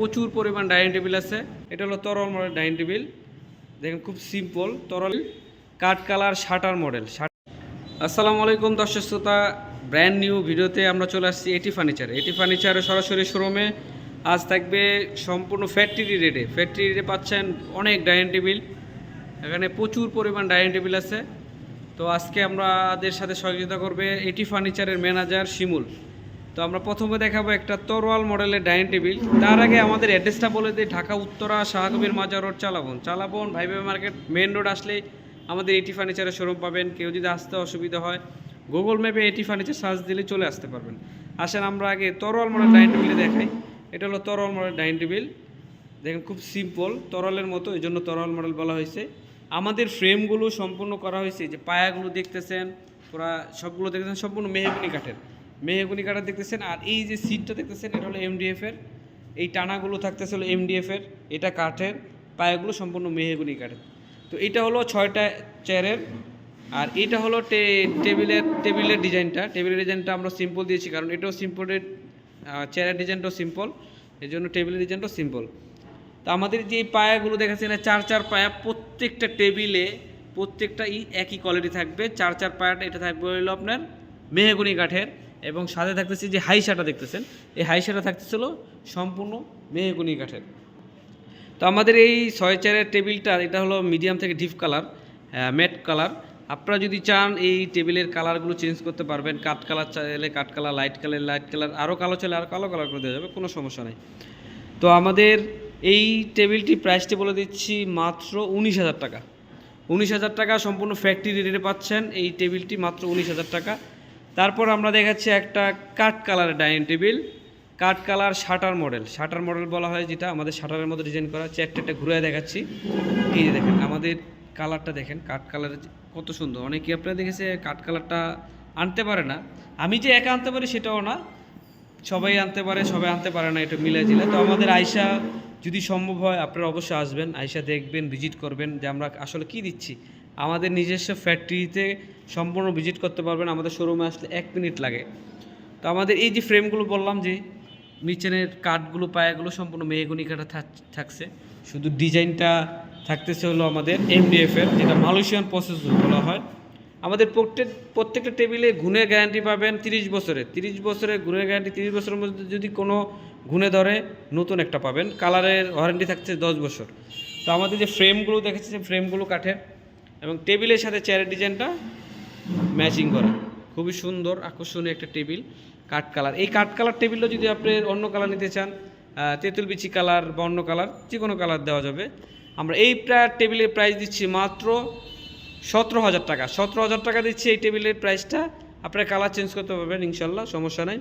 প্রচুর পরিমাণ dining table আছে। এটা হলো তরল মডেল ডাইনিং টেবিল। দেখেন খুব সিম্পল তরল, কাঠ কালার, শাটার মডেল। আসসালামু আলাইকুম দর্শক শ্রোতা ব্র্যান্ড নিউ ভিডিওতে আমরা চলে আসছি এটি ফার্নিচার এটি ফার্নিচারের সরাসরি শোরুমে আজ থাকবে সম্পূর্ণ ফ্যাক্টরি রেটে ফ্যাক্টরি রেটে পাচ্ছেন অনেক ডাইনিং টেবিল। এখানে প্রচুর পরিমাণ ডাইনিং টেবিল আছে। তো আজকে আমাদের সাথে সহযোগিতা করবে এটি ফার্নিচারের ম্যানেজার শিমুল। তো আমরা প্রথমে দেখাবো একটা তরোয়াল মডেলের ডাইনিং টেবিল। তার আগে আমাদের অ্যাড্রেসটা বলে দিই, ঢাকা, উত্তরা, শাহকবির মাজার রোড, চালাবন। চালাবন ভাই ভাই মার্কেট মেন রোড আসলেই আমাদের এটি ফার্নিচারের শোরুম পাবেন। কেউ যদি আসতে অসুবিধা হয় গুগল ম্যাপে এটি ফার্নিচার সার্চ দিলে চলে আসতে পারবেন। আসেন আমরা আগে তরোয়াল মডেল ডাইনিং টেবিলে দেখাই। এটা হলো তরোয়াল মডেল ডাইনিং টেবিল। দেখেন খুব সিম্পল তরলের মতো, এই জন্য তরল মডেল বলা হয়েছে। আমাদের ফ্রেমগুলো সম্পূর্ণ করা হয়েছে যে পায়াগুলো দেখতেছেন, পুরা সবগুলো দেখতেছেন, সম্পূর্ণ মেহগুনি কাঠের। মেহগুনি কাঠের দেখতেছেন, আর এই যে সিটটা দেখতেছেন, এটা হলো এমডিএফ এর। এই টানাগুলো থাকতেছে হলো এমডিএফ এর, এটা কাঠের, পায়াগুলো সম্পূর্ণ মেহগুনি কাঠের তো এটা হলো ছয়টা চেয়ারের আর এটা হলো টেবিলের টেবিলের ডিজাইনটা টেবিলের ডিজাইনটা আমরা সিম্পল দিয়েছি, কারণ এটাও সিম্পলের চেয়ারের ডিজাইনটাও সিম্পল এই জন্য টেবিলের ডিজাইনটাও সিম্পল তো আমাদের যে পায়াগুলো দেখাচ্ছেন চার চার পায়া প্রত্যেকটা টেবিলে প্রত্যেকটা ই একই কোয়ালিটি থাকবে। চার চার পায়াটা, এটা থাকবে হলো আপনার মেহগুনি কাঠের এবং সাথে থাকতেছে যে হাইসাটা দেখতেছেন, এই হাইসাটা থাকতেছিল সম্পূর্ণ মেহগুনি কাঠের। তো আমাদের এই ছয় চেয়ারের টেবিলটা এটা হলো মিডিয়াম থেকে ডিপ কালার ম্যাট কালার আপনারা যদি চান এই টেবিলের কালারগুলো চেঞ্জ করতে পারবেন কাঠ কালার চাইলে কাঠ colour light colour light colour আরও কালো চাইলে আরও কালো কালার করে দেওয়া যাবে, কোনো সমস্যা নেই। তো আমাদের এই টেবিলটি প্রাইসটি বলে দিচ্ছি মাত্র উনিশ হাজার টাকা। উনিশ হাজার টাকা সম্পূর্ণ ফ্যাক্টরি রেটে পাচ্ছেন, এই টেবিলটি মাত্র উনিশ হাজার টাকা। তারপর আমরা দেখাচ্ছি একটা কাঠ কালারের ডাইনিং টেবিল। কাঠ colour shutter model. Shutter model বলা হয় যেটা। আমাদের শাটারের মধ্যে ডিজাইন করা চেয়ারটা একটা ঘুরে দেখাচ্ছি। এই দেখেন, আমাদের কালারটা দেখেন। কাঠ কালারের কত সুন্দর। অনেকে আপনারা দেখেছে কাঠ কালারটা আনতে পারে না। আমি যে একা আনতে পারি সেটাও না। সবাই আনতে পারে, সবাই আনতে পারে না, এটা মিলে জিলে। তো আমাদের আয়সা যদি সম্ভব হয়, আপনারা অবশ্যই আসবেন। আয়সা দেখবেন, ভিজিট করবেন যে আমরা আসলে কি দিচ্ছি। আমাদের নিজস্ব ফ্যাক্টরিতে সম্পূর্ণ ভিজিট করতে পারবেন, আমাদের শোরুমে আসলে এক মিনিট লাগে। তো আমাদের এই যে ফ্রেমগুলো বললাম যে নিচের কাঠগুলো, পায়াগুলো সম্পূর্ণ মেহগুনি কাঠা থাক- থাকছে। শুধু ডিজাইনটা থাকতেছে হলো আমাদের এমডিএফ এর, যেটা মালয়েশিয়ান প্রসেস বলা হয়। আমাদের প্রত্যেক, প্রত্যেকটা টেবিলে গুণের গ্যারান্টি পাবেন তিরিশ বছরে তিরিশ বছরের গুণের গ্যারান্টি তিরিশ বছরের মধ্যে যদি কোনো গুণে ধরে, নতুন একটা পাবেন। কালারের ওয়ারেন্টি থাকছে দশ বছর। তো আমাদের যে ফ্রেমগুলো দেখেছি ফ্রেমগুলো কাঠের। এবং টেবিলের সাথে চেয়ারের ডিজাইনটা ম্যাচিং করা। খুবই সুন্দর, আকর্ষণীয় একটা টেবিল, কাঠ কালার। এই কাঠ কালার টেবিলও যদি আপনি অন্য কালার নিতে চান তেঁতুল বিচি কালার বা অন্য কালার যে কোনো কালার দেওয়া যাবে। আমরা এই টেবিলের প্রাইস দিচ্ছি মাত্র সতেরো হাজার টাকা। সতেরো হাজার টাকা দিচ্ছি এই টেবিলের প্রাইসটা আপনার কালার চেঞ্জ করতে পারবেন, ইনশাল্লাহ, সমস্যা নাই।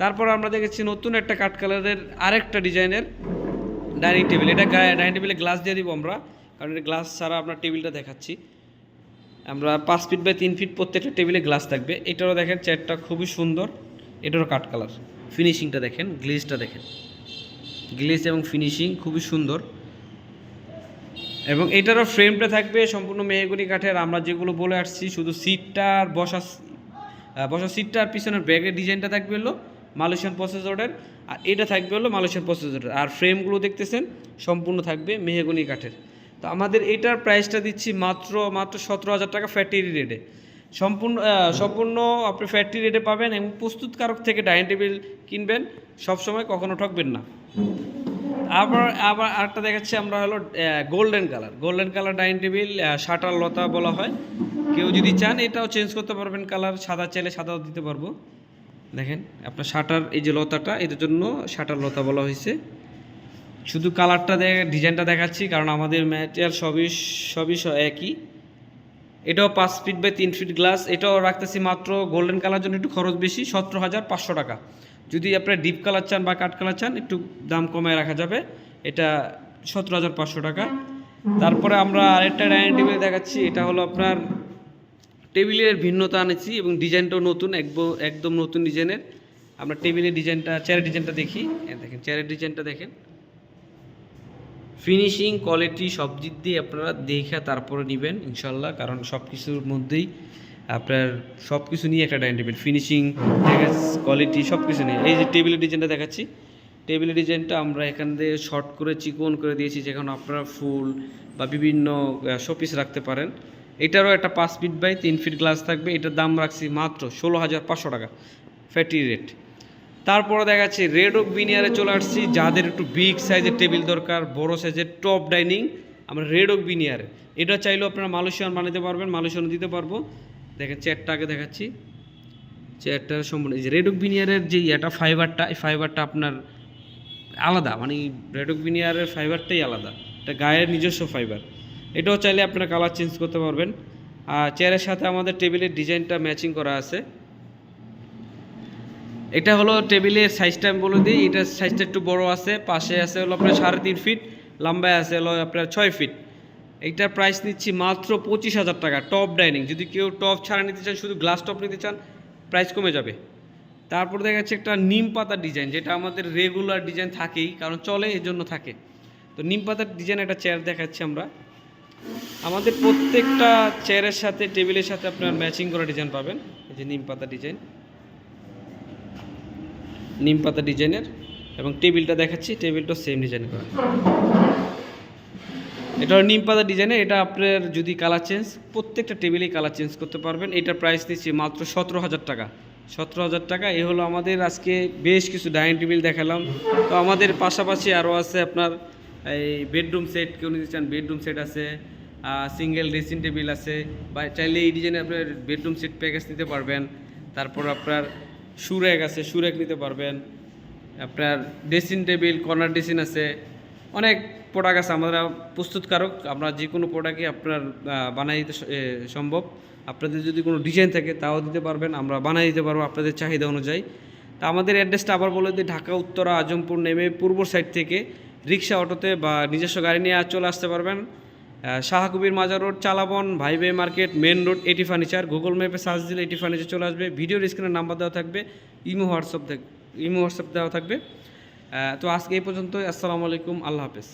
তারপর আমরা দেখেছি নতুন একটা কাঠ কালারের আরেকটা ডিজাইনের ডাইনিং টেবিল এটা ডাইনিং টেবিলে গ্লাস দিয়ে দিব আমরা, কারণ এটা গ্লাস ছাড়া আপনার টেবিলটা দেখাচ্ছি। আমরা পাঁচ ফিট বাই তিন ফিট প্রত্যেকটা টেবিলে গ্লাস থাকবে। এটারও দেখেন চেয়ারটা খুবই সুন্দর। এটারও কাঠ কালার ফিনিশিংটা দেখেন গ্লেজটা দেখেন। গ্লেজ এবং ফিনিশিং খুবই সুন্দর। এবং এটারও ফ্রেমটা থাকবে সম্পূর্ণ মেহগুনি কাঠের। আমরা যেগুলো বলে আসছি, শুধু সিটটা আর বসা বসা সিটটা আর পিছনের ব্যাগের ডিজাইনটা থাকবে হলো মালয়েশিয়ান প্রসেসরের আর এটা থাকবে হলো মালয়েশিয়ান প্রসেসরের আর ফ্রেমগুলো দেখতেছেন, সম্পূর্ণ থাকবে মেহগুনি কাঠের। তো আমাদের এটার প্রাইসটা দিচ্ছি মাত্র মাত্র সতেরো হাজার টাকা ফ্যাক্টরি রেটে সম্পূর্ণ সম্পূর্ণ আপনি ফ্যাক্টরি রেটে পাবেন এবং প্রস্তুতকারক থেকে ডাইনিং টেবিল কিনবেন, সবসময় কখনো ঠকবেন না। আবার আবার আরেকটা দেখাচ্ছি, আমরা হলো golden colour golden colour dining table shutter লতা বলা হয়। কেউ যদি চান, এটাও চেঞ্জ করতে পারবেন কালার সাদা চাইলে সাদাও দিতে পারব। দেখেন, আপনার শাটার এই যে লতাটা, এটার জন্য শাটার লতা বলা হয়েছে। শুধু কালারটা দেখে ডিজাইনটা দেখাচ্ছি, কারণ আমাদের ম্যাটেরিয়াল সবই সবই একই। এটাও পাঁচ ফিট বাই তিন ফিট গ্লাস এটাও রাখতেছি মাত্র গোল্ডেন কালার জন্য একটু খরচ বেশি, সতেরো হাজার পাঁচশো টাকা। যদি আপনার ডিপ কালার চান বা কাঠ কালার চান, একটু দাম কমায় রাখা যাবে। এটা সতেরো হাজার পাঁচশো টাকা। তারপরে আমরা আরেকটা ডাইনিং টেবিল দেখাচ্ছি, এটা হলো আপনার টেবিলের ভিন্নতা আনেছি এবং ডিজাইনটাও নতুন একদম নতুন ডিজাইনের আমরা টেবিলের ডিজাইনটা চেয়ারের ডিজাইনটা দেখি। দেখেন চেয়ারের ডিজাইনটা দেখেন। ফিনিশিং কোয়ালিটি সব দিক দিয়ে আপনারা দেখে তারপরে নেবেন ইনশাল্লাহ কারণ সব কিছুর মধ্যেই আপনার সব কিছু নিয়ে একটা ডাইনিং টেবিল ফিনিশিং কোয়ালিটি সব কিছু নিয়ে। এই যে টেবিলের ডিজাইনটা দেখাচ্ছি। টেবিলের ডিজাইনটা আমরা এখান দিয়ে শর্ট করে চিকন করে দিয়েছি, যেখানে আপনারা ফুল বা বিভিন্ন শোপিস রাখতে পারেন। এটারও একটা পাঁচ ফিট বাই তিন ফিট গ্লাস থাকবে। এটার দাম রাখছি মাত্র ষোলো হাজার পাঁচশো টাকা। ফ্যাটি রেট তারপরে দেখা যাচ্ছে রেড ওক বিনিয়ারে চলে আসছি, যাদের একটু বিগ সাইজের টেবিল দরকার, বড় সাইজের টপ ডাইনিং আমরা রেড ওক বিনিয়ারে। এটা চাইলেও আপনারা মালয়েশিয়ান বানাতে পারবেন মালয়েশিয়ান দিতে পারব। দেখেন চেয়ারটা আগে দেখাচ্ছি। চেয়ারটা সম্পূর্ণ এই যে রেড ওক বিনিয়ারের যে ইয়েটা ফাইবারটা এই ফাইবারটা আপনার আলাদা মানে রেড ওক বিনিয়ারের ফাইবারটাই আলাদা। এটা গায়ের নিজস্ব ফাইবার এটাও চাইলে আপনারা কালার চেঞ্জ করতে পারবেন। আর চেয়ারের সাথে আমাদের টেবিলের ডিজাইনটা ম্যাচিং করা আছে। এটা হলো টেবিলের সাইজটা আমি বলে দিই এটার সাইজটা একটু বড় আছে, পাশে আছে হলো আপনার সাড়ে তিন ফিট লম্বায় আছে হলো আপনার ছয় ফিট এইটার প্রাইস নিচ্ছি মাত্র পঁচিশ হাজার টাকা টপ ডাইনিং যদি কেউ টপ ছাড়া নিতে চান, শুধু গ্লাস টপ নিতে চান প্রাইস কমে যাবে। তারপর দেখা যাচ্ছে একটা নিম পাতার ডিজাইন যেটা আমাদের রেগুলার ডিজাইন থাকেই, কারণ চলে এর জন্য থাকে। তো নিম পাতার ডিজাইন একটা চেয়ার দেখাচ্ছি আমরা। আমাদের প্রত্যেকটা চেয়ারের সাথে টেবিলের সাথে আপনার ম্যাচিং করা ডিজাইন পাবেন, এই যে নিম পাতা ডিজাইন নিম পাতা ডিজাইনের এবং টেবিলটা দেখাচ্ছি, টেবিলটা সেম ডিজাইন করা। এটা নিম পাতা ডিজাইনের, এটা আপনার যদি কালার চেঞ্জ প্রত্যেকটা টেবিলেই কালার চেঞ্জ করতে পারবেন। এটার প্রাইস নিচ্ছি মাত্র সতেরো হাজার টাকা। সতেরো হাজার টাকা, এ হলো আমাদের আজকে বেশ কিছু ডাইনিং টেবিল দেখালাম। তো আমাদের পাশাপাশি আরও আছে আপনার এই বেডরুম সেট কেউ নিতে চান বেডরুম সেট আছে সিঙ্গেল ড্রেসিং টেবিল আছে, বা চাইলে এই ডিজাইনে আপনার বেডরুম সেট প্যাকেজ নিতে পারবেন। তারপর আপনার সুরেক আছে, সুরেক নিতে পারবেন। আপনার ড্রেসিং টেবিল কর্নার ড্রেসিং আছে। অনেক প্রোডাক্ট আছে, আমরা প্রস্তুতকারক। আমরা যে কোনো প্রোডাক্টই আপনার বানাই দিতে সম্ভব। আপনাদের যদি কোনো ডিজাইন থাকে, তাও দিতে পারবেন। আমরা বানাই দিতে পারব আপনাদের চাহিদা অনুযায়ী। তা আমাদের অ্যাড্রেসটা আবার বলে দিই, ঢাকা, উত্তরা, আজমপুর, নেমে পূর্ব সাইড থেকে রিক্সা, অটোতে বা নিজস্ব গাড়ি নিয়ে চলে আসতে পারবেন। শাহকুবির মাজার রোড, চালাবন, ভাইবে মার্কেট, মেন রোড, এটি ফার্নিচার। গুগল ম্যাপে সার্চ দিলে এটি ফার্নিচার চলে আসবে। ভিডিওর স্ক্রিনে নাম্বার দেওয়া থাকবে, ইমো হোয়াটসঅ্যাপ ইমো হোয়াটসঅ্যাপ দেওয়া থাকবে। তো আজকে এই পর্যন্ত আসসালামু আলাইকুম। আল্লাহ হাফেজ।